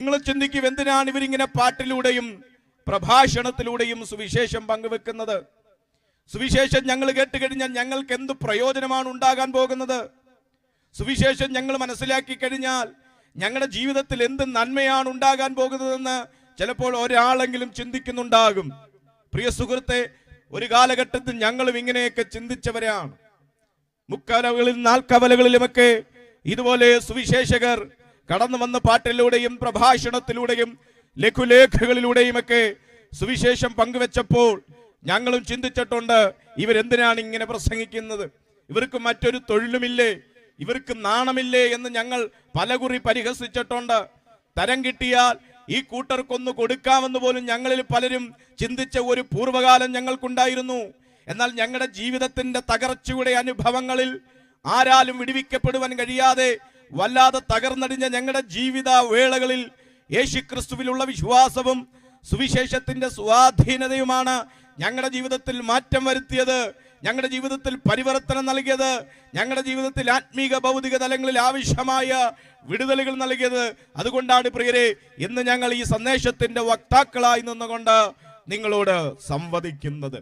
നിങ്ങൾ ചിന്തിക്കും എന്തിനാണ് ഇവരിങ്ങനെ പാട്ടിലൂടെയും പ്രഭാഷണത്തിലൂടെയും സുവിശേഷം പങ്കുവെക്കുന്നത്? സുവിശേഷം ഞങ്ങൾ കേട്ട് കഴിഞ്ഞാൽ ഞങ്ങൾക്ക് എന്ത് പ്രയോജനമാണ് ഉണ്ടാകാൻ പോകുന്നത്? സുവിശേഷം ഞങ്ങൾ മനസ്സിലാക്കി കഴിഞ്ഞാൽ ഞങ്ങളുടെ ജീവിതത്തിൽ എന്ത് നന്മയാണ് ഉണ്ടാകാൻ പോകുന്നതെന്ന് ചിലപ്പോൾ ഒരാളെങ്കിലും ചിന്തിക്കുന്നുണ്ടാകും. പ്രിയ സുഹൃത്തെ ഒരു കാലഘട്ടത്തിൽ ഞങ്ങളും ഇങ്ങനെയൊക്കെ ചിന്തിച്ചവരാണ്. മുക്കലകളിൽ നാൽക്കവലകളിലുമൊക്കെ ഇതുപോലെ സുവിശേഷകർ കടന്നു വന്ന പാട്ടിലൂടെയും പ്രഭാഷണത്തിലൂടെയും ലഘുലേഖകളിലൂടെയുമൊക്കെ സുവിശേഷം പങ്കുവെച്ചപ്പോൾ ഞങ്ങളും ചിന്തിച്ചിട്ടുണ്ട് ഇവരെന്തിനാണ് ഇങ്ങനെ പ്രസംഗിക്കുന്നത്? ഇവർക്ക് മറ്റൊരു തൊഴിലുമില്ലേ? ഇവർക്ക് നാണമില്ലേ എന്ന് ഞങ്ങൾ പലകുറി പരിഹസിച്ചിട്ടുണ്ട്. തരം കിട്ടിയാൽ ഈ കൂട്ടർക്കൊന്ന് കൊടുക്കാമെന്ന് പോലും ഞങ്ങളിൽ പലരും ചിന്തിച്ച ഒരു പൂർവകാലം ഞങ്ങൾക്കുണ്ടായിരുന്നു. എന്നാൽ ഞങ്ങളുടെ ജീവിതത്തിന്റെ തകർച്ചയുടെ അനുഭവങ്ങളിൽ ആരാലും വിടുവിക്കപ്പെടുവാൻ കഴിയാതെ വല്ലാതെ തകർന്നടിഞ്ഞ ഞങ്ങളുടെ ജീവിത വേളകളിൽ യേശുക്രിസ്തുവിലുള്ള വിശ്വാസവും സുവിശേഷത്തിന്റെ സ്വാധീനതയുമാണ് ഞങ്ങളുടെ ജീവിതത്തിൽ മാറ്റം വരുത്തിയത് ഞങ്ങളുടെ ജീവിതത്തിൽ പരിവർത്തനം നൽകിയത് ഞങ്ങളുടെ ജീവിതത്തിൽ ആത്മീക ഭൗതിക തലങ്ങളിൽ ആവശ്യമായ വിടുതലുകൾ നൽകിയത്. അതുകൊണ്ടാണ് പ്രിയരെ ഇന്ന് ഞങ്ങൾ ഈ സന്ദേശത്തിന്റെ വക്താക്കളായി നിന്നുകൊണ്ട് നിങ്ങളോട് സംവദിക്കുന്നത്.